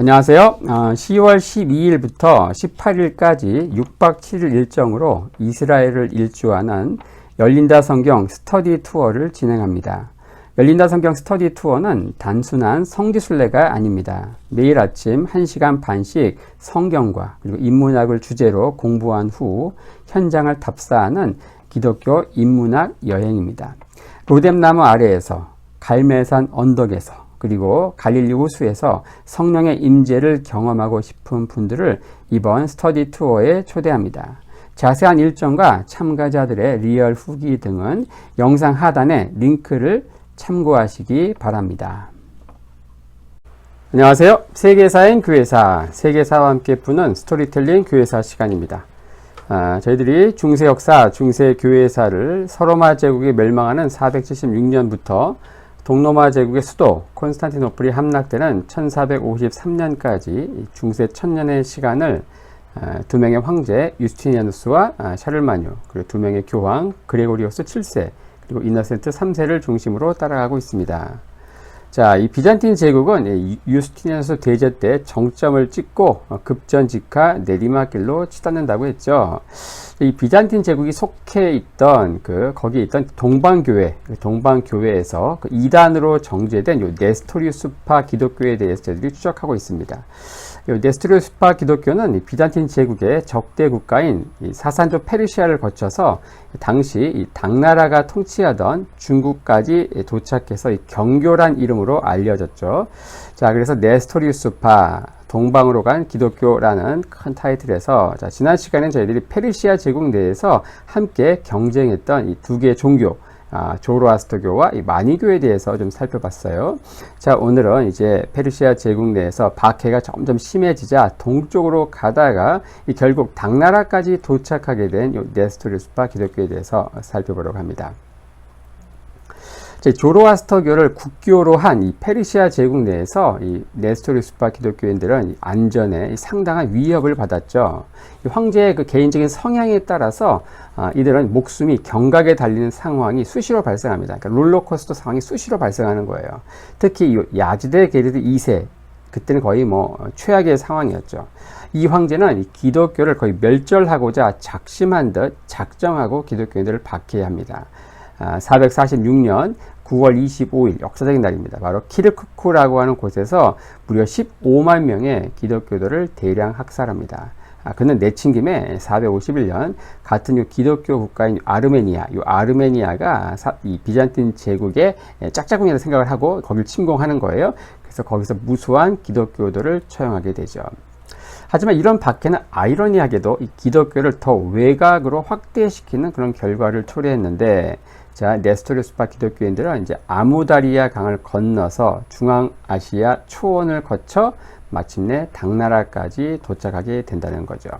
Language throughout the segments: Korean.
안녕하세요. 10월 12일부터 18일까지 6박 7일 일정으로 이스라엘을 일주하는 열린다 성경 스터디 투어를 진행합니다. 열린다 성경 스터디 투어는 단순한 성지순례가 아닙니다. 매일 아침 1시간 반씩 성경과 그리고 인문학을 주제로 공부한 후 현장을 답사하는 기독교 인문학 여행입니다. 로뎀나무 아래에서 갈매산 언덕에서 그리고 갈릴리 호수에서 성령의 임재를 경험하고 싶은 분들을 이번 스터디 투어에 초대합니다. 자세한 일정과 참가자들의 리얼 후기 등은 영상 하단에 링크를 참고하시기 바랍니다. 안녕하세요. 세계사인 교회사, 세계사와 함께 푸는 스토리텔링 교회사 시간입니다. 아, 저희들이 중세 역사, 중세 교회사를 서로마 제국이 멸망하는 476년부터 동로마 제국의 수도 콘스탄티노플이 함락되는 1453년까지 중세 천년의 시간을 아, 두 명의 황제 유스티니아누스와 아, 샤를마뉴 그리고 두 명의 교황 그레고리오스 7세 그리고 이너센트 3세를 중심으로 따라가고 있습니다. 자, 이 비잔틴 제국은 유스티니아누스 대제 때 정점을 찍고 어, 급전직하 내리막길로 치닫는다고 했죠. 이 비잔틴 제국이 속해 있던 그 거기에 있던 동방교회, 그 동방교회에서 그 이단으로 정제된 요 네스토리우스파 기독교에 대해서 저희들이 추적하고 있습니다. 네스토리우스파 기독교는 비잔틴 제국의 적대 국가인 사산조 페르시아를 거쳐서 당시 이 당나라가 통치하던 중국까지 도착해서 경교란 이름으로 알려졌죠. 자, 그래서 네스토리우스파 동방으로 간 기독교라는 큰 타이틀에서 자, 지난 시간에 저희들이 페르시아 제국 내에서 함께 경쟁했던 이 두 개의 종교 아, 조로아스터교와 이 마니교에 대해서 좀 살펴봤어요. 자, 오늘은 이제 페르시아 제국 내에서 박해가 점점 심해지자 동쪽으로 가다가 이 결국 당나라까지 도착하게 된 네스토리스파 기독교에 대해서 살펴보려고 합니다. 조로아스터교를 국교로 한 이 페르시아 제국 내에서 이 네스토리스파 기독교인들은 안전에 상당한 위협을 받았죠. 황제의 그 개인적인 성향에 따라서 아, 이들은 목숨이 경각에 달리는 상황이 수시로 발생합니다. 그러니까 롤러코스터 상황이 수시로 발생하는 거예요. 특히 야지대 게르드 2세 그때는 거의 뭐 최악의 상황이었죠. 이 황제는 기독교를 거의 멸절하고자 작심한 듯 작정하고 기독교인들을 박해합니다. 446년 9월 25일 역사적인 날입니다. 바로 키르크쿠라고 하는 곳에서 무려 15만 명의 기독교도를 대량 학살합니다. 아, 그는 내친 김에 451년 같은 요 기독교 국가인 아르메니아, 요 아르메니아가 사, 이 비잔틴 제국의 짝짝꿍이라는 생각을 하고 거기를 침공하는 거예요. 그래서 거기서 무수한 기독교도를 처형하게 되죠. 하지만 이런 박해는 아이러니하게도 이 기독교를 더 외곽으로 확대시키는 그런 결과를 초래했는데 자, 네스토리스파 기독교인들은 이제 아무다리아 강을 건너서 중앙아시아 초원을 거쳐 마침내 당나라까지 도착하게 된다는 거죠.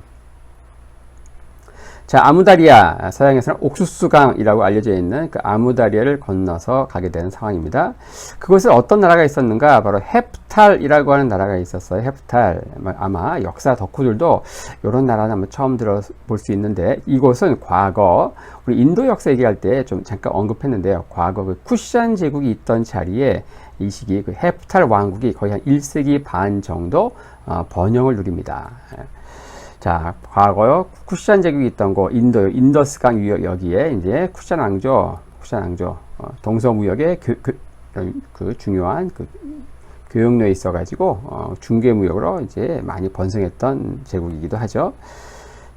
자, 아무다리아, 서양에서는 옥수수강이라고 알려져 있는 그 아무다리아를 건너서 가게 되는 상황입니다. 그곳에 어떤 나라가 있었는가? 바로 헤프탈이라고 하는 나라가 있었어요. 헤프탈. 아마 역사 덕후들도 이런 나라는 한번 처음 들어볼 수 있는데 이곳은 과거 우리 인도 역사 얘기할 때 좀 잠깐 언급했는데요. 과거 그 쿠샨 제국이 있던 자리에 이 시기 그 헤프탈 왕국이 거의 한 1세기 반 정도 어, 번영을 누립니다. 자, 과거요 쿠샨 제국이 있던 곳 인도 인더스강 유역 여기에 이제 쿠샨 왕조, 쿠샨 왕조 어, 동서무역의 그, 그, 그 중요한 그 교역로에 있어가지고 어, 중개무역으로 이제 많이 번성했던 제국이기도 하죠.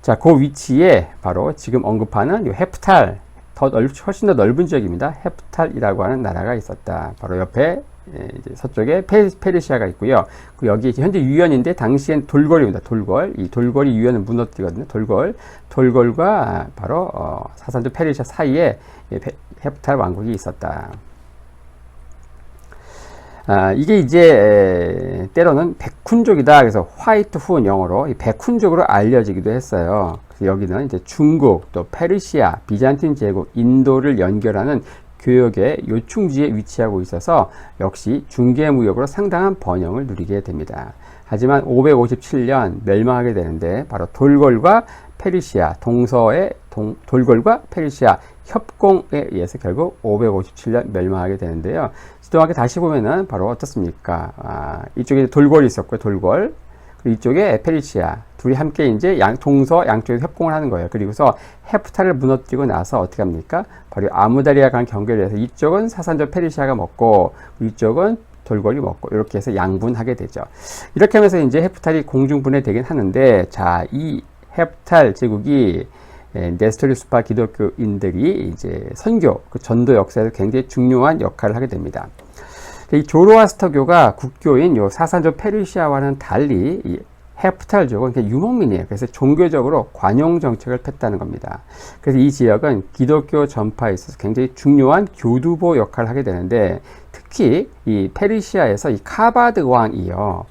자, 그 위치에 바로 지금 언급하는 요 헤프탈 더 넓, 훨씬 더 넓은 지역입니다. 헤프탈이라고 하는 나라가 있었다. 바로 옆에 예, 이제 서쪽에 페, 르시아가 있고요. 그 여기 현재 유연인데 당시엔 돌궐입니다. 돌궐. 이 돌궐이 유연을 무너뜨리거든요. 돌궐. 돌궐과 바로 어, 사산조 페르시아 사이에 헤프탈 왕국이 있었다. 아, 이게 이제 때로는 백훈족이다. 그래서 화이트 훈 영어로 백훈족으로 알려지기도 했어요. 여기는 이제 중국, 또 페르시아, 비잔틴 제국, 인도를 연결하는 교역의 요충지에 위치하고 있어서 역시 중개무역으로 상당한 번영을 누리게 됩니다. 하지만 557년 멸망하게 되는데 바로 돌궐과 페르시아 동서의 동, 돌궐과 페르시아 협공에 의해서 결국 557년 멸망하게 되는데요. 지도하게 다시 보면은 바로 어떻습니까? 아, 이쪽에 돌궐이 있었고요, 돌궐. 이쪽에 페리시아. 둘이 함께 이제 양, 동서 양쪽에서 협공을 하는 거예요. 그리고서 헤프타를 무너뜨리고 나서 어떻게 합니까? 바로 아무다리아 간 경계를 해서 이쪽은 사산조 페리시아가 먹고 이쪽은 돌궐이 먹고 이렇게 해서 양분하게 되죠. 이렇게 하면서 이제 헤프탈이 공중분해 되긴 하는데 자, 이 헤프탈 제국이 예, 네스토리스파 기독교인들이 이제 선교, 그 전도 역사에서 굉장히 중요한 역할을 하게 됩니다. 이 조로아스터교가 국교인 요 사산조 페르시아와는 달리 이 헤프탈족은 유목민이에요. 그래서 종교적으로 관용 정책을 폈다는 겁니다. 그래서 이 지역은 기독교 전파에 있어서 굉장히 중요한 교두보 역할을 하게 되는데 특히 이 페르시아에서 이 카바드 왕이요.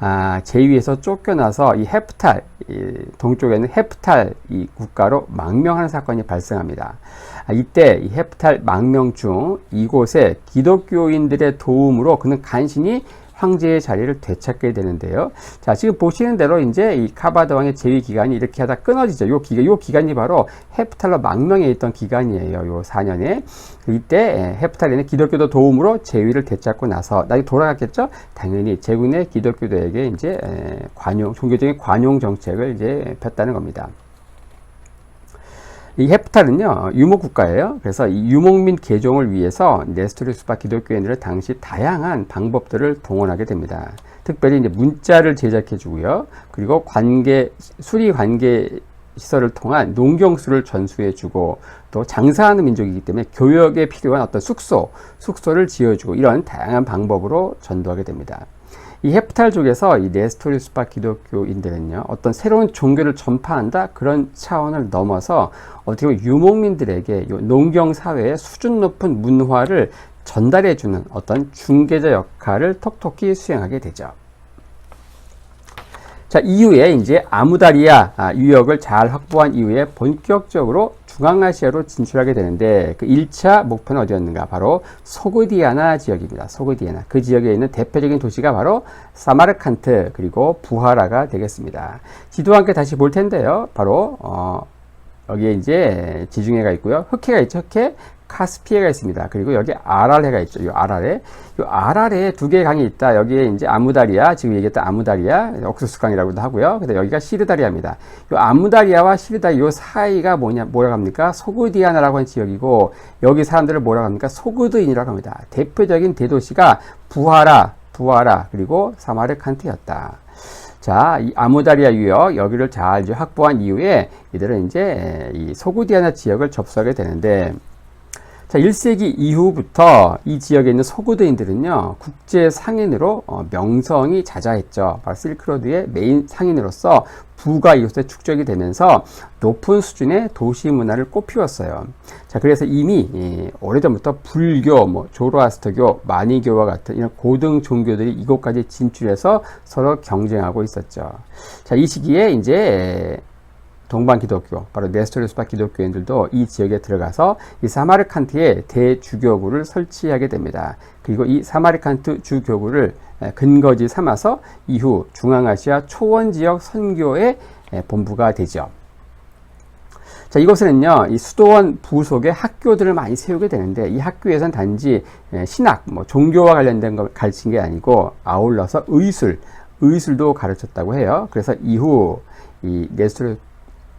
아, 제위에서 쫓겨나서 이 헤프탈, 이 동쪽에는 헤프탈 이 국가로 망명하는 사건이 발생합니다. 아, 이때 이 헤프탈 망명 중 이곳에 기독교인들의 도움으로 그는 간신히 황제의 자리를 되찾게 되는데요. 자, 지금 보시는 대로 이제 이 카바드 왕의 재위 기간이 이렇게 하다 끊어지죠. 요 기간, 요 기간이 바로 헤프탈로 망명해 있던 기간이에요. 요 4년에. 이때 헤프탈에는 기독교도 도움으로 재위를 되찾고 나서 나중에 돌아갔겠죠? 당연히 제국의 기독교도에게 이제 관용, 종교적인 관용 정책을 이제 폈다는 겁니다. 이 헤프탈은요 유목 국가예요. 그래서 이 유목 민 개종을 위해서 네스토리스파 기독교인들을 당시 다양한 방법들을 동원하게 됩니다. 특별히 이제 문자를 제작해 주고요. 그리고 관계 수리 관계 시설을 통한 농경수를 전수해 주고 또 장사하는 민족이기 때문에 교역에 필요한 어떤 숙소, 숙소를 지어 주고 이런 다양한 방법으로 전도하게 됩니다. 이 헤프탈족에서 이 네스토리스파 기독교인들은요, 어떤 새로운 종교를 전파한다? 그런 차원을 넘어서 어떻게 보면 유목민들에게 농경 사회의 수준 높은 문화를 전달해주는 어떤 중개자 역할을 톡톡히 수행하게 되죠. 자, 이후에 이제 아무다리아 아, 유역을 잘 확보한 이후에 본격적으로 중앙아시아로 진출하게 되는데 그 1차 목표는 어디였는가? 바로 소그디아나 지역입니다. 소그디아나. 그 지역에 있는 대표적인 도시가 바로 사마르칸트 그리고 부하라가 되겠습니다. 지도 함께 다시 볼 텐데요. 바로 어, 여기에 이제 지중해가 있고요. 흑해가 있죠. 흑해. 카스피해가 있습니다. 그리고 여기 아랄해가 있죠. 이 아랄해. 이 아랄해 두 개의 강이 있다. 여기에 이제 아무다리아, 지금 얘기했던 아무다리아, 옥수수강이라고도 하고요. 근데 여기가 시르다리아입니다. 이 아무다리아와 시르다리 이 사이가 뭐냐, 뭐라고 합니까? 소그디아나라고 하는 지역이고, 여기 사람들을 뭐라고 합니까? 소그드인이라고 합니다. 대표적인 대도시가 부하라, 부하라, 그리고 사마르칸트였다. 자, 이 아무다리아 유역 여기를 잘 확보한 이후에 이들은 이제 이 소그디아나 지역을 접수하게 되는데 자, 1세기 이후부터 이 지역에 있는 소구드인들은요, 국제 상인으로 어, 명성이 자자했죠. 바로 실크로드의 메인 상인으로서 부가 이곳에 축적이 되면서 높은 수준의 도시 문화를 꽃피웠어요. 자, 그래서 이미 예, 오래전부터 불교, 뭐 조로아스터교, 마니교와 같은 이런 고등 종교들이 이곳까지 진출해서 서로 경쟁하고 있었죠. 자, 이 시기에 이제 동방 기독교, 바로 네스토리스파 기독교인들도 이 지역에 들어가서 이 사마르칸트에 대주교구를 설치하게 됩니다. 그리고 이 사마르칸트 주교구를 근거지 삼아서 이후 중앙아시아 초원 지역 선교의 본부가 되죠. 자, 이곳에는요, 이 수도원 부속에 학교들을 많이 세우게 되는데, 이 학교에서는 단지 신학, 뭐, 종교와 관련된 걸 가르친 게 아니고, 아울러서 의술, 의술도 가르쳤다고 해요. 그래서 이후 이 네스토리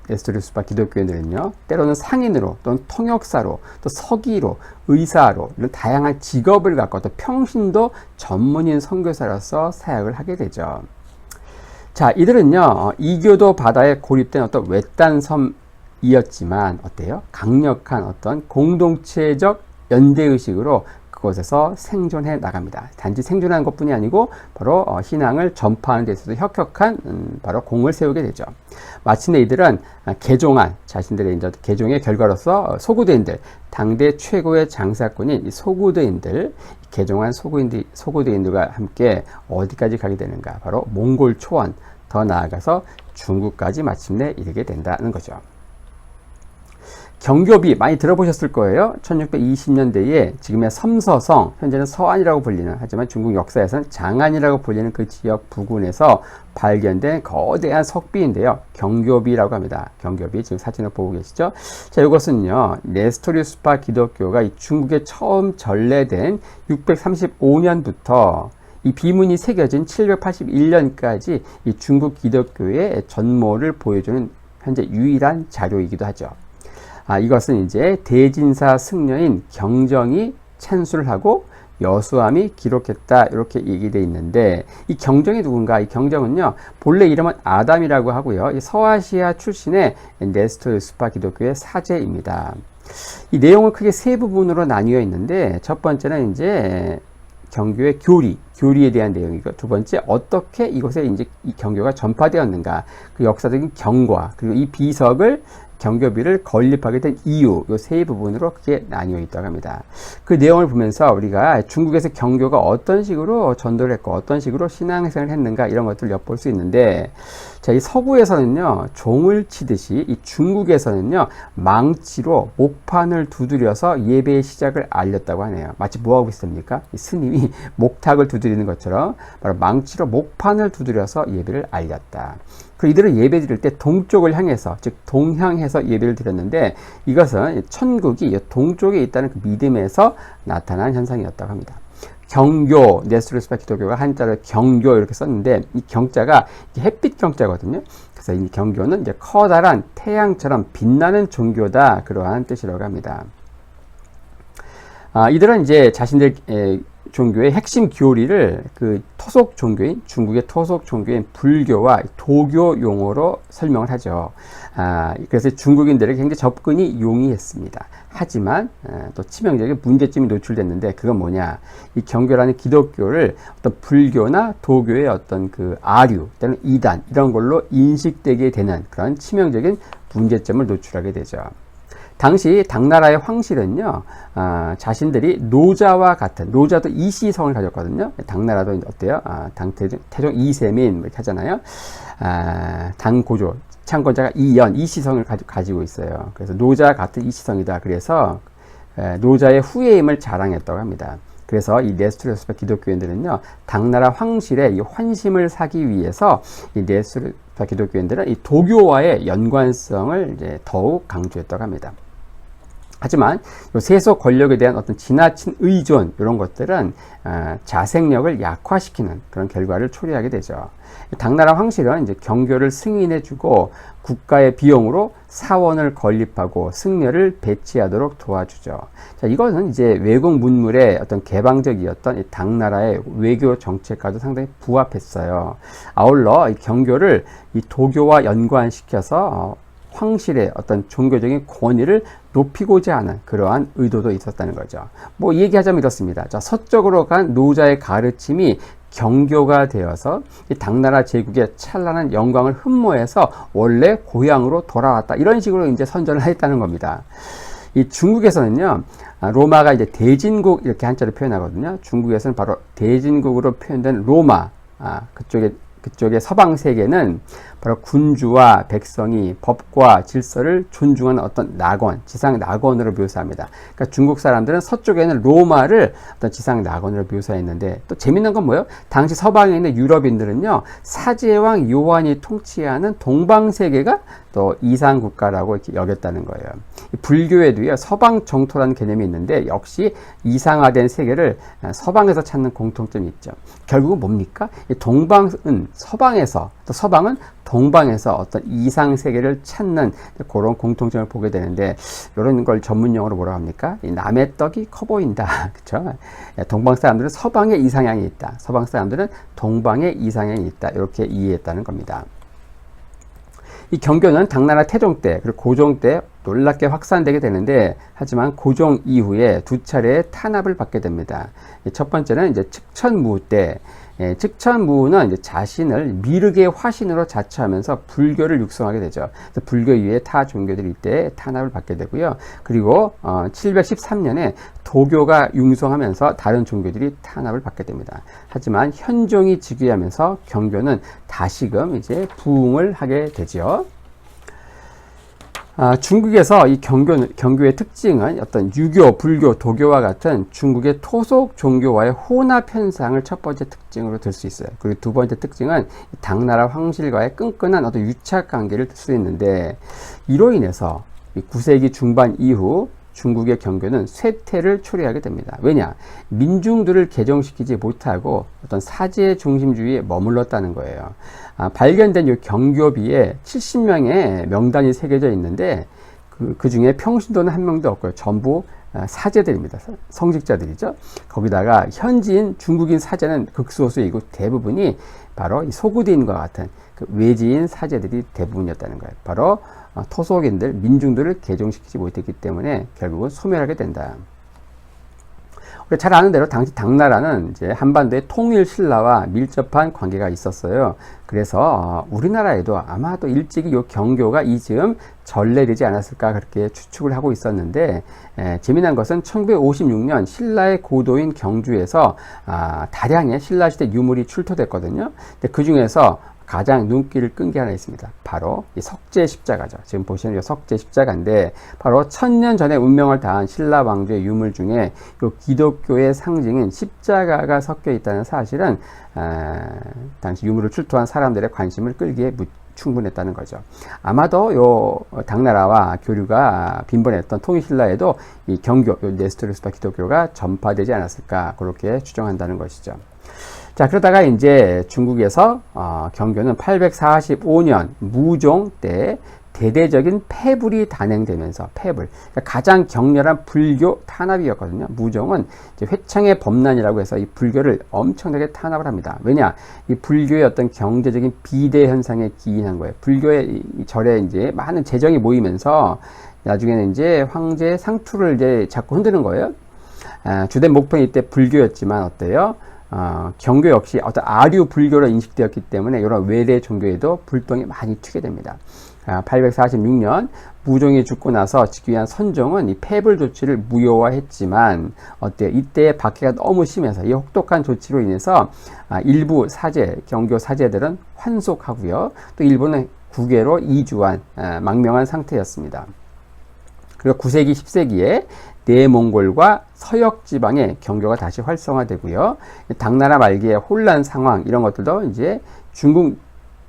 에스토리스파 기독교인들은요, 때로는 상인으로 또는 통역사로 또 서기로 의사로 이런 다양한 직업을 갖고 또 평신도 전문인 선교사로서 사역을 하게 되죠. 자, 이들은요, 이교도 바다에 고립된 어떤 외딴 섬이었지만 어때요? 강력한 어떤 공동체적 연대의식으로 그곳에서 생존해 나갑니다. 단지 생존하는 것뿐이 아니고 바로 어, 신앙을 전파하는 데 있어서 혁혁한 음, 바로 공을 세우게 되죠. 마침내 이들은 아, 개종한 자신들의 이제 개종의 결과로서 소구대인들 당대 최고의 장사꾼인 소구대인들 개종한 소구인들 소구대인들과 함께 어디까지 가게 되는가? 바로 몽골 초원 더 나아가서 중국까지 마침내 이르게 된다는 거죠. 경교비 많이 들어보셨을 거예요. 1620년대에 지금의 섬서성, 현재는 서안이라고 불리는 하지만 중국 역사에서는 장안이라고 불리는 그 지역 부근에서 발견된 거대한 석비인데요. 경교비라고 합니다. 경교비 지금 사진을 보고 계시죠? 자, 이것은요. 네스토리스파 기독교가 이 중국에 처음 전래된 635년부터 이 비문이 새겨진 781년까지 이 중국 기독교의 전모를 보여주는 현재 유일한 자료이기도 하죠. 아, 이것은 이제 대진사 승려인 경정이 찬수를 하고 여수함이 기록했다 이렇게 얘기되어 있는데 이 경정이 누군가? 이 경정은요 본래 이름은 아담이라고 하고요. 이 서아시아 출신의 네스토 스파 기독교의 사제입니다. 이 내용은 크게 세 부분으로 나뉘어 있는데 첫 번째는 이제 경교의 교리, 교리에 대한 내용이고 두 번째 어떻게 이곳에 이제 이 경교가 전파되었는가? 그 역사적인 경과 그리고 이 비석을 경교비를 건립하게 된 이유 이 세 부분으로 크게 나뉘어 있다고 합니다. 그 내용을 보면서 우리가 중국에서 경교가 어떤 식으로 전도를 했고 어떤 식으로 신앙생활을 했는가 이런 것들을 엿볼 수 있는데 자, 이 서구에서는요 종을 치듯이 이 중국에서는요 망치로 목판을 두드려서 예배의 시작을 알렸다고 하네요. 마치 뭐 하고 있습니까? 이 스님이 목탁을 두드리는 것처럼 바로 망치로 목판을 두드려서 예배를 알렸다. 그 이들은 예배 드릴 때 동쪽을 향해서 즉 동향해서 예배를 드렸는데 이것은 천국이 동쪽에 있다는 그 믿음에서 나타난 현상이었다고 합니다. 경교 네스트루스파 기독교가 한자를 경교 이렇게 썼는데 이 경자가 햇빛 경자거든요. 그래서 이 경교는 이제 커다란 태양처럼 빛나는 종교다 그러한 뜻이라고 합니다. 아, 이들은 이제 자신들 에, 종교의 핵심 교리를 그 토속 종교인 중국의 토속 종교인 불교와 도교 용어로 설명을 하죠. 아, 그래서 중국인들에게 굉장히 접근이 용이했습니다. 하지만 아, 또 치명적인 문제점이 노출됐는데 그건 뭐냐? 이 경교라는 기독교를 어떤 불교나 도교의 어떤 그 아류 또는 이단 이런 걸로 인식되게 되는 그런 치명적인 문제점을 노출하게 되죠. 당시 당나라의 황실은요, 아, 자신들이 노자와 같은, 노자도 이시성을 가졌거든요. 당나라도 어때요? 아, 당태종 태종 이세민, 뭐 이렇게 하잖아요. 아, 당고조, 창건자가 이연, 이시성을 가지, 고 있어요. 그래서 노자와 같은 이시성이다. 그래서 에, 노자의 후예임을 자랑했다고 합니다. 그래서 이 네스토리스파 기독교인들은요, 당나라 황실의 이 환심을 사기 위해서 이 네스토리스파 기독교인들은 이 도교와의 연관성을 이제 더욱 강조했다고 합니다. 하지만 세속 권력에 대한 어떤 지나친 의존 이런 것들은 어, 자생력을 약화시키는 그런 결과를 초래하게 되죠. 당나라 황실은 이제 경교를 승인해주고 국가의 비용으로 사원을 건립하고 승려를 배치하도록 도와주죠. 자, 이것은 이제 외국 문물의 어떤 개방적이었던 이 당나라의 외교 정책과도 상당히 부합했어요. 아울러 이 경교를 이 도교와 연관시켜서 어, 황실의 어떤 종교적인 권위를 높이고자 하는 그러한 의도도 있었다는 거죠. 뭐 얘기하자면 이렇습니다. 자, 서쪽으로 간 노자의 가르침이 경교가 되어서 이 당나라 제국의 찬란한 영광을 흠모해서 원래 고향으로 돌아왔다. 이런 식으로 이제 선전을 했다는 겁니다. 이 중국에서는요, 아, 로마가 이제 대진국 이렇게 한자로 표현하거든요. 중국에서는 바로 대진국으로 표현된 로마, 아, 그쪽에 그쪽의 서방 세계는 바로 군주와 백성이 법과 질서를 존중하는 어떤 낙원, 지상 낙원으로 묘사합니다. 그러니까 중국 사람들은 서쪽에는 로마를 어떤 지상 낙원으로 묘사했는데 또 재밌는 건 뭐예요? 당시 서방에 있는 유럽인들은요 사제왕 요한이 통치하는 동방 세계가 또 이상 국가라고 이렇게 여겼다는 거예요. 불교에도요 서방 정토라는 개념이 있는데 역시 이상화된 세계를 서방에서 찾는 공통점이 있죠. 결국은 뭡니까? 동방은 서방에서 또 서방은 동방에서 어떤 이상 세계를 찾는 그런 공통점을 보게 되는데 이런 걸 전문 용어로 뭐라 합니까? 남의 떡이 커 보인다. 그렇죠? 동방 사람들은 서방에 이상향이 있다. 서방 사람들은 동방에 이상향이 있다. 이렇게 이해했다는 겁니다. 이 경교는 당나라 태종 때 그리고 고종 때 놀랍게 확산되게 되는데 하지만 고종 이후에 두 차례 탄압을 받게 됩니다. 첫 번째는 이제 측천무 때 예, 측천무는 이제 자신을 미륵의 화신으로 자처하면서 불교를 육성하게 되죠. 그래서 불교 이외의 타 종교들이 이때 탄압을 받게 되고요. 그리고 어, 713년에 도교가 융성하면서 다른 종교들이 탄압을 받게 됩니다. 하지만 현종이 즉위하면서 경교는 다시금 이제 부흥을 하게 되죠. 아, 중국에서 이 경교, 경교의 특징은 어떤 유교, 불교, 도교와 같은 중국의 토속 종교와의 혼합 현상을 첫 번째 특징으로 들 수 있어요. 그리고 두 번째 특징은 당나라 황실과의 끈끈한 어떤 유착 관계를 들 수 있는데 이로 인해서 9세기 중반 이후 중국의 경교는 쇠퇴를 초래하게 됩니다. 왜냐? 민중들을 개정시키지 못하고 어떤 사제 중심주의에 머물렀다는 거예요. 아, 발견된 이 경교비에 70명의 명단이 새겨져 있는데 그, 그 중에 평신도는 한 명도 없고요. 전부 아, 사제들입니다. 성직자들이죠. 거기다가 현지인 중국인 사제는 극소수이고 대부분이 바로 이 소구디인과 같은 그 외지인 사제들이 대부분이었다는 거예요. 바로 어, 토속인들, 민중들을 개종시키지 못했기 때문에 결국은 소멸하게 된다. 우리가 잘 아는 대로 당시 당나라는 이제 한반도의 통일 신라와 밀접한 관계가 있었어요. 그래서 어, 우리나라에도 아마도 일찍이 요 경교가 이즈음 전래되지 않았을까 그렇게 추측을 하고 있었는데 에, 재미난 것은 1956년 신라의 고도인 경주에서 아, 다량의 신라 시대 유물이 출토됐거든요. 근데 그 중에서 가장 눈길을 끈 게 하나 있습니다. 바로 이 석재 십자가죠. 지금 보시는 이 석재 십자가인데 바로 천년 전에 운명을 다한 신라 왕조의 유물 중에 이 기독교의 상징인 십자가가 섞여 있다는 사실은 아, 당시 유물을 출토한 사람들의 관심을 끌기에 충분했다는 거죠. 아마도 요 당나라와 교류가 빈번했던 통일신라에도 이 경교, 요 네스토르스파 기독교가 전파되지 않았을까 그렇게 추정한다는 것이죠. 자, 그러다가 이제 중국에서 어, 경교는 845년 무종 때 대대적인 패불이 단행되면서 패불 그러니까 가장 격렬한 불교 탄압이었거든요. 무종은 회창의 범난이라고 해서 이 불교를 엄청나게 탄압을 합니다. 왜냐 이 불교의 어떤 경제적인 비대 현상에 기인한 거예요. 불교의 이 절에 이제 많은 재정이 모이면서 나중에는 이제 황제 상투를 이제 자꾸 흔드는 거예요. 아, 주된 목표는 이때 불교였지만 어때요? 어, 경교 역시 어떤 아류 불교로 인식되었기 때문에 이런 외대 종교에도 불똥이 많이 튀게 됩니다. 아, 846년 무종이 죽고 나서 지기 위한 선종은 이 폐불 조치를 무효화했지만 어때요? 이때 박해가 너무 심해서 이 혹독한 조치로 인해서 아, 일부 사제 경교 사제들은 환속하고요. 또 일부는 국외로 이주한 아, 망명한 상태였습니다. 그리고 9세기 10세기에 내몽골과 서역 지방의 경교가 다시 활성화되고요. 당나라 말기의 혼란 상황 이런 것들도 이제 중국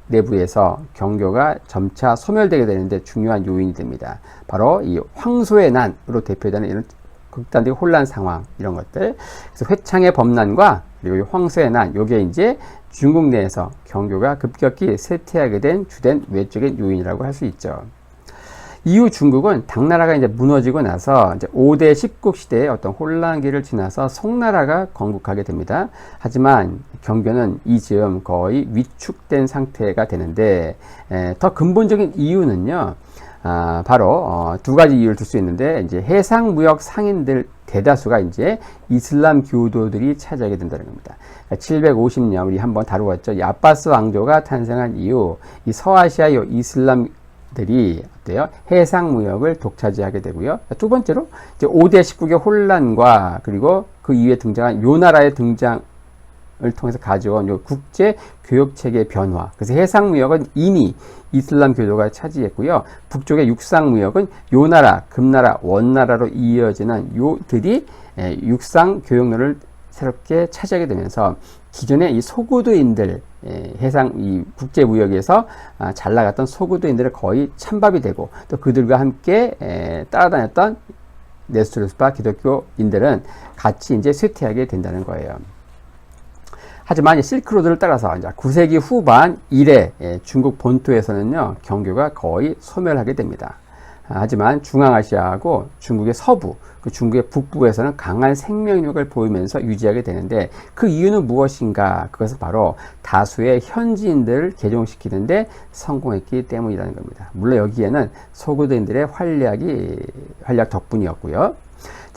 내부에서 경교가 점차 소멸되게 되는데 중요한 요인이 됩니다. 바로 이 황소의 난으로 대표되는 이런 극단적인 혼란 상황 이런 것들. 그래서 회창의 범난과 그리고 황소의 난 요게 이제 중국 내에서 경교가 급격히 쇠퇴하게 된 주된 외적인 요인이라고 할 수 있죠. 이후 중국은 당나라가 이제 무너지고 나서 이제 5대 10국 시대의 어떤 혼란기를 지나서 송나라가 건국하게 됩니다. 하지만 경교는 이 즈음 거의 위축된 상태가 되는데 에, 더 근본적인 이유는요. 아, 바로 어, 두 가지 이유를 들 수 있는데 이제 해상 무역 상인들 대다수가 이제 이슬람 교도들이 차지하게 된다는 겁니다. 750년 우리 한번 다루었죠. 야바스 왕조가 탄생한 이후 이 서아시아의 이슬람 들이 어때요? 해상 무역을 독차지하게 되고요. 두 번째로 이제 5대 19개 혼란과 그리고 그 이후에 등장한 요 나라의 등장을 통해서 가져온 요 국제 교육 체계 변화. 그래서 해상 무역은 이미 이슬람 교도가 차지했고요. 북쪽의 육상 무역은 요 나라, 금나라, 원나라로 이어지는 요들이 육상 교역로를 새롭게 차지하게 되면서 기존의 이 소구도인들 예, 해상 이 국제 무역에서 아, 잘 나갔던 소구도인들을 거의 찬밥이 되고 또 그들과 함께 에, 따라다녔던 네스토르스파 기독교인들은 같이 이제 쇠퇴하게 된다는 거예요. 하지만 실크로드를 따라서 이제 9세기 후반 이래 예, 중국 본토에서는요 경교가 거의 소멸하게 됩니다. 하지만 중앙아시아하고 중국의 서부, 그 중국의 북부에서는 강한 생명력을 보이면서 유지하게 되는데 그 이유는 무엇인가? 그것은 바로 다수의 현지인들을 개종시키는데 성공했기 때문이라는 겁니다. 물론 여기에는 소고대인들의 활약이 활약 덕분이었고요.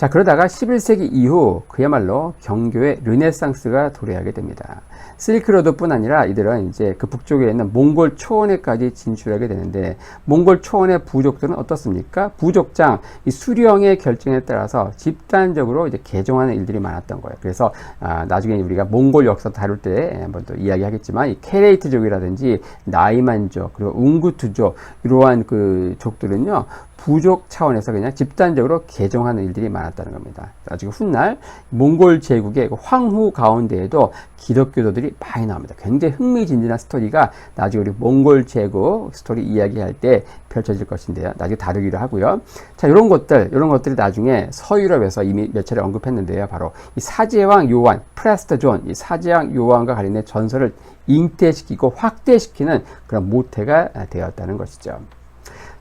자, 그러다가 11세기 이후 그야말로 경교의 르네상스가 도래하게 됩니다. 실크로드뿐 아니라 이들은 이제 그 북쪽에 있는 몽골 초원에까지 진출하게 되는데 몽골 초원의 부족들은 어떻습니까? 부족장 이 수령의 결정에 따라서 집단적으로 이제 개종하는 일들이 많았던 거예요. 그래서 아, 나중에 우리가 몽골 역사 다룰 때 한번 또 이야기하겠지만 이 케레이트족이라든지 나이만족 그리고 웅구투족 이러한 그 족들은요 부족 차원에서 그냥 집단적으로 개종하는 일들이 많았다는 겁니다. 나중에 훗날 몽골 제국의 그 황후 가운데에도 기독교도들이 많이 나옵니다. 굉장히 흥미진진한 스토리가 나중에 우리 몽골 제국 스토리 이야기할 때 펼쳐질 것인데요. 나중에 다루기로 하고요. 자, 이런 것들, 이런 것들이 나중에 서유럽에서 이미 몇 차례 언급했는데요. 바로 이 사제왕 요한, 프레스터 존, 이 사제왕 요한과 관련된 전설을 잉태시키고 확대시키는 그런 모태가 되었다는 것이죠.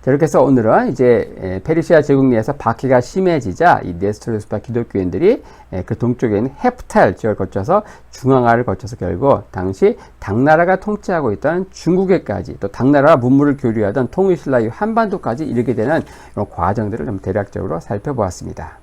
자, 이렇게 해서 오늘은 이제 에, 페르시아 제국 내에서 박해가 심해지자 이 네스토르스파 기독교인들이 에, 그 동쪽에 있는 헤프탈 지역을 거쳐서 중앙아를 거쳐서 결국 당시 당나라가 통치하고 있던 중국에까지 또 당나라와 문물을 교류하던 통일신라 이 한반도까지 이르게 되는 이런 과정들을 좀 대략적으로 살펴보았습니다.